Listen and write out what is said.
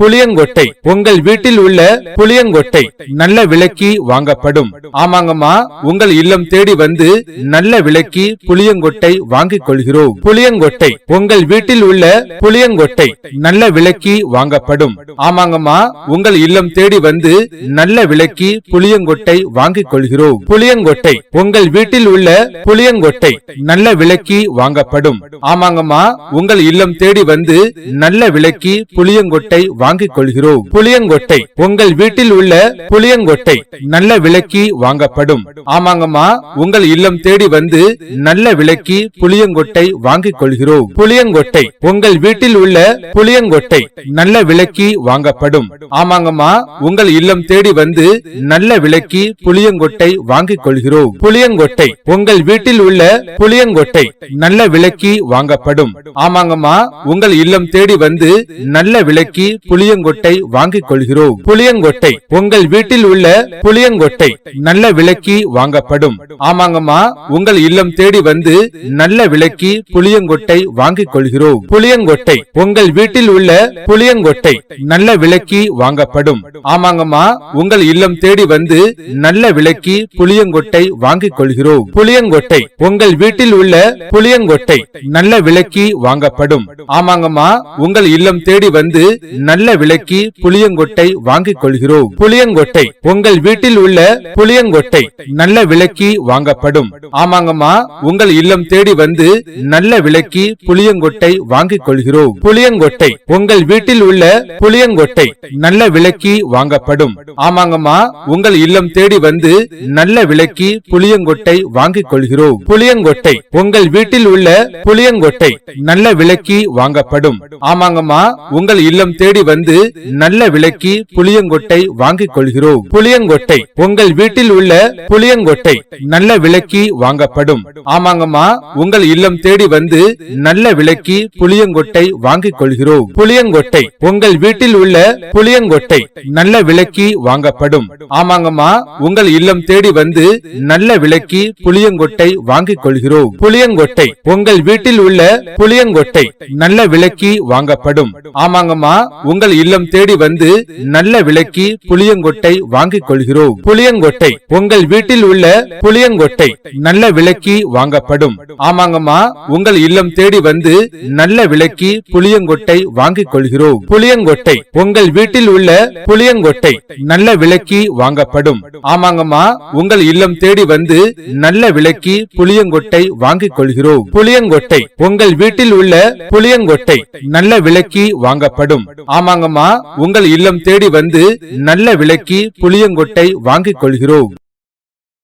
புளியங்கொட்டை. உங்கள் வீட்டில் உள்ள புளியங்கொட்டை நல்ல விலைக்கு வாங்கப்படும். ஆமாங்கம்மா உங்கள் இல்லம் தேடி வந்து நல்ல விலைக்கு புளியங்கொட்டை வாங்கிக் கொள்கிறோம். புளியங்கொட்டை உங்கள் வீட்டில் உள்ள புளியங்கொட்டை நல்ல விலைக்கு வாங்கப்படும். ஆமாங்கம்மா உங்கள் இல்லம் தேடி வந்து நல்ல விலைக்கு புளியங்கொட்டை வாங்கிக் கொள்கிறோம். புளியங்கொட்டை உங்கள் வீட்டில் உள்ள புளியங்கொட்டை நல்ல விலைக்கு வாங்கப்படும். ஆமாங்கம்மா உங்கள் இல்லம் தேடி வந்து நல்ல விலைக்கு புளியங்கொட்டை வாங்கிக் கொள்கிறோம் புளியங்கொட்டை. உங்கள் வீட்டில் உள்ள புளியங்கொட்டை நல்ல விலைக்கு வாங்கப்படும். ஆமாங்கம்மா உங்கள் இல்லம் தேடி வந்து நல்ல விலைக்கு புளியங்கொட்டை வாங்கிக் கொள்கிறோம் புளியங்கொட்டை. உங்கள் வீட்டில் உள்ள புளியங்கொட்டை நல்ல விலைக்கு வாங்கப்படும். ஆமாங்கம்மா உங்கள் இல்லம் தேடி வந்து நல்ல விலைக்கு புளியங்கொட்டை வாங்கிக் கொள்கிறோம் புளியங்கொட்டை. உங்கள் வீட்டில் உள்ள புளியங்கொட்டை நல்ல விலைக்கு வாங்கப்படும். ஆமாங்கம்மா உங்கள் இல்லம் தேடி வந்து நல்ல விலைக்கு புளியங்கொட்டை வாங்கிக் கொள்கிறோம் புளியங்கொட்டை உங்கள் வீட்டில் உள்ள புளியங்கொட்டை நல்ல விலைக்கு வாங்கப்படும். ஆமாங்கம்மா உங்கள் இல்லம் தேடி வந்து நல்ல விலைக்கு புளியங்கொட்டை வாங்கிக் கொள்கிறோம் புளியங்கொட்டை உங்கள் வீட்டில் உள்ள புளியங்கொட்டை நல்ல விலைக்கு வாங்கப்படும். ஆமாங்கம்மா உங்கள் இல்லம் தேடி வந்து நல்ல விலைக்கு புளியங்கொட்டை வாங்கிக் கொள்கிறோம் புளியங்கொட்டை உங்கள் வீட்டில் உள்ள புளியங்கொட்டை நல்ல விலைக்கு வாங்கப்படும். ஆமாங்கம்மா உங்கள் இல்லம் தேடி வந்து நல்ல நல்ல விலைக்கு புளியங்கொட்டை வாங்கிக் கொள்கிறோம் புளியங்கொட்டை உங்கள் வீட்டில் உள்ள புளியங்கொட்டை நல்ல விலைக்கு வாங்கப்படும். ஆமாங்கம்மா உங்கள் இல்லம் தேடி வந்து நல்ல விலைக்கு புளியங்கொட்டை வாங்கிக் கொள்கிறோம் புளியங்கொட்டை உங்கள் வீட்டில் உள்ள புளியங்கொட்டை நல்ல விலைக்கு வாங்கப்படும். ஆமாங்கம்மா உங்கள் இல்லம் தேடி வந்து நல்ல விலைக்கு புளியங்கொட்டை வாங்கிக் கொள்கிறோம் புளியங்கொட்டை உங்கள் வீட்டில் உள்ள புளியங்கொட்டை நல்ல விலைக்கு வாங்கப்படும். ஆமாங்கம்மா உங்கள் இல்லம் தேடி வந்து வந்து நல்ல விலைக்கு புளியங்கொட்டை வாங்கிக் கொள்கிறோம் புளியங்கொட்டை உங்கள் வீட்டில் உள்ள புளியங்கொட்டை நல்ல விலைக்கு வாங்கப்படும். ஆமாங்கம்மா உங்கள் இல்லம் தேடி வந்து நல்ல விலைக்கு புளியங்கொட்டை வாங்கிக் கொள்கிறோம் புளியங்கொட்டை உங்கள் வீட்டில் உள்ள புளியங்கொட்டை நல்ல விலைக்கு வாங்கப்படும். ஆமாங்கம்மா உங்கள் இல்லம் தேடி வந்து நல்ல விலைக்கு புளியங்கொட்டை வாங்கிக் கொள்கிறோம் புளியங்கொட்டை உங்கள் வீட்டில் உள்ள புளியங்கொட்டை நல்ல விலைக்கு வாங்கப்படும். ஆமாங்கம்மா உங்கள் இல்லம் தேடி வந்து நல்ல விலைக்கு புளியங்கொட்டை வாங்கிக் கொள்கிறோம் புளியங்கொட்டை உங்கள் வீட்டில் உள்ள புளியங்கொட்டை நல்ல விலைக்கு வாங்கப்படும். ஆமாங்கம்மா உங்கள் இல்லம் தேடி வந்து நல்ல விலைக்கு புளியங்கொட்டை வாங்கிக் கொள்கிறோம் புளியங்கொட்டை உங்கள் வீட்டில் உள்ள புளியங்கொட்டை நல்ல விலைக்கு வாங்கப்படும். ஆமாங்கம்மா உங்கள் இல்லம் தேடி வந்து நல்ல விலைக்கு புளியங்கொட்டை வாங்கிக் கொள்கிறோம் புளியங்கொட்டை உங்கள் வீட்டில் உள்ள புளியங்கொட்டை நல்ல விலைக்கு வாங்கப்படும். ஆமா ஆமாங்கம்மா. உங்கள் இல்லம் தேடி வந்து நல்ல விலைக்கு புளியங்கொட்டை வாங்கிக் கொள்கிறோம்.